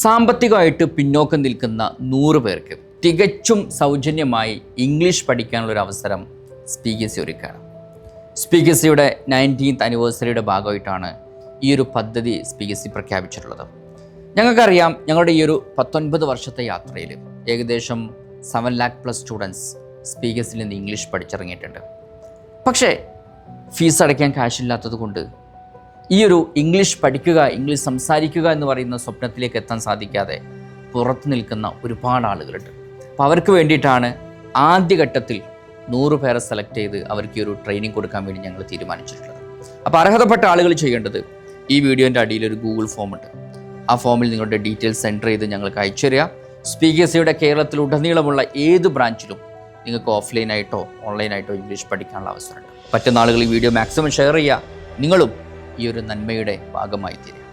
സാമ്പത്തികമായിട്ട് പിന്നോക്കം നിൽക്കുന്ന നൂറ് പേർക്ക് തികച്ചും സൗജന്യമായി ഇംഗ്ലീഷ് പഠിക്കാനുള്ളൊരു അവസരം സ്പീക്കേഴ്സി ഒരുക്കുകയാണ് സ്പീക്കേഴ്സിയുടെ നയന്റീൻത്ത് ആനിവേഴ്സറിയുടെ ഭാഗമായിട്ടാണ് ഈ ഒരു പദ്ധതി സ്പീക്കേഴ്സി പ്രഖ്യാപിച്ചിട്ടുള്ളത്. ഞങ്ങൾക്കറിയാം ഞങ്ങളുടെ ഈ ഒരു പത്തൊൻപത് വർഷത്തെ യാത്രയിൽ ഏകദേശം സെവൻ ലാക്ക് പ്ലസ് സ്റ്റുഡൻസ് സ്പീക്കേഴ്സിൽ നിന്ന് ഇംഗ്ലീഷ് പഠിച്ചിറങ്ങിയിട്ടുണ്ട്. പക്ഷേ ഫീസ് അടയ്ക്കാൻ കാശില്ലാത്തത് കൊണ്ട് ഈ ഒരു ഇംഗ്ലീഷ് പഠിക്കുക ഇംഗ്ലീഷ് സംസാരിക്കുക എന്ന് പറയുന്ന സ്വപ്നത്തിലേക്ക് എത്താൻ സാധിക്കാതെ പുറത്തു നിൽക്കുന്ന ഒരുപാട് ആളുകളുണ്ട്. അപ്പോൾ അവർക്ക് വേണ്ടിയിട്ടാണ് ആദ്യഘട്ടത്തിൽ നൂറ് പേരെ സെലക്ട് ചെയ്ത് അവർക്ക് ഈ ഒരു ട്രെയിനിങ് കൊടുക്കാൻ വേണ്ടി ഞങ്ങൾ തീരുമാനിച്ചിട്ടുള്ളത്. അപ്പോൾ അർഹതപ്പെട്ട ആളുകൾ ചെയ്യേണ്ടത് ഈ വീഡിയോന്റെ അടിയിൽ ഒരു ഗൂഗിൾ ഫോം ഉണ്ട്. ആ ഫോമിൽ നിങ്ങളുടെ ഡീറ്റെയിൽസ് എന്റർ ചെയ്ത് ഞങ്ങൾക്ക് അയച്ചു തരിക. സ്പീക്കേഴ്സിയുടെ കേരളത്തിലുടനീളമുള്ള ഏത് ബ്രാഞ്ചിലും നിങ്ങൾക്ക് ഓഫ്ലൈനായിട്ടോ ഓൺലൈനായിട്ടോ ഇംഗ്ലീഷ് പഠിക്കാനുള്ള അവസരമുണ്ട് പറ്റുന്ന ആളുകൾ ഈ വീഡിയോ മാക്സിമം ഷെയർ ചെയ്യുക. നിങ്ങളും ഈ ഒരു നന്മയുടെ ഭാഗമായി തീരുക